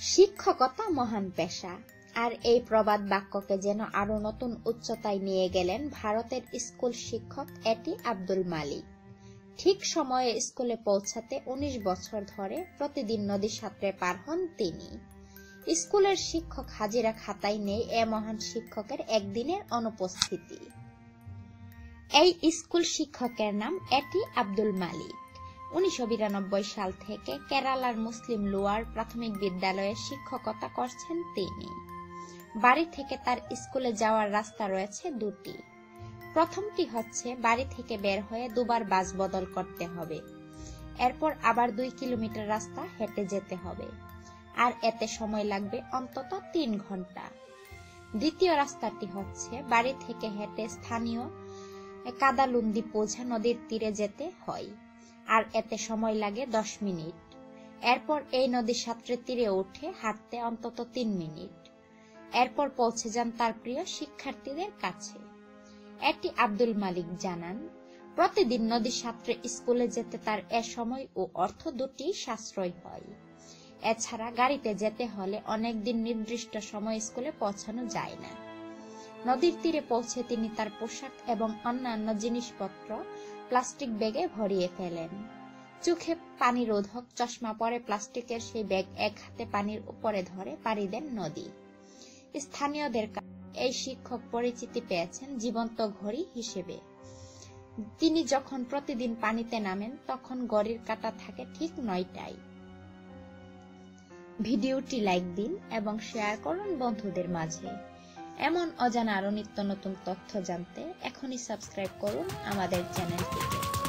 শিক্ষকতা মহান পেশা। আর এই প্রবাদ বাক্যকে যেন আরও নতুন উচ্চতায় নিয়ে গেলেন ভারতের স্কুল শিক্ষক এটি আব্দুল মালিক। ঠিক সময়ে স্কুলে পৌঁছাতে ১৯ বছর ধরে প্রতিদিন নদী সাঁতরে পার হন তিনি। স্কুলের শিক্ষক হাজিরা খাতায় নেই এ মহান শিক্ষকের একদিনের অনুপস্থিতি। এই স্কুল শিক্ষকের নাম এটি আব্দুল মালিক। উনিশশো বিরানব্বই সাল থেকে কেরালার মুসলিম লোয়ার প্রাথমিক বিদ্যালয়ে শিক্ষকতা করছেন তিনি। বাড়ি থেকে তার স্কুলে যাওয়ার রাস্তা রয়েছে দুটি। প্রথমটি হচ্ছে বাড়ি থেকে বের হয়ে দুবার বাস বদল করতে হবে। এরপর আবার দুই কিলোমিটার রাস্তা হেঁটে যেতে হবে। আর এতে সময় লাগবে অন্তত তিন ঘণ্টা। দ্বিতীয় রাস্তাটি হচ্ছে বাড়ি থেকে হেঁটে স্থানীয় কাদালুন্দি পোঝা নদীর তীরে যেতে হয়। আর এতে সময় লাগে দশ মিনিট। এরপর এই নদী সাঁতরে তীরে উঠে হাঁটতে অন্তত তিন মিনিট। এরপর পৌঁছে যান তার প্রিয় শিক্ষার্থীদের কাছে। এটি আব্দুল মালিক জানান, প্রতিদিন নদী সাঁতরে স্কুলে যেতে তার এ সময় ও অর্থ দুটি সাশ্রয় হয়। এছাড়া গাড়িতে যেতে হলে অনেকদিন নির্দিষ্ট সময় স্কুলে পৌঁছানো যায় না। নদীর তীরে পৌঁছে তিনি তার পোশাক এবং অন্যান্য জিনিসপত্র প্লাস্টিক ব্যাগে ভরিয়ে ফেলেন। চোখে পানি রোধক চশমা পরে প্লাস্টিকের সেই ব্যাগ এক হাতে পানির উপরে ধরে পাড়ি দেন নদী। স্থানীয়দের এই শিক্ষক পরিচিতি পেয়েছেন জীবন্ত ঘড়ি হিসেবে। তিনি যখন প্রতিদিন পানিতে নামেন, তখন ঘড়ির কাটা থাকে ঠিক নয়টায়। ভিডিওটি লাইক দিন এবং শেয়ার করুন বন্ধুদের মাঝে। এমন অজানা আরও নিত্য নতুন তথ্য জানতে এখনই সাবস্ক্রাইব করুন আমাদের চ্যানেলটিকে।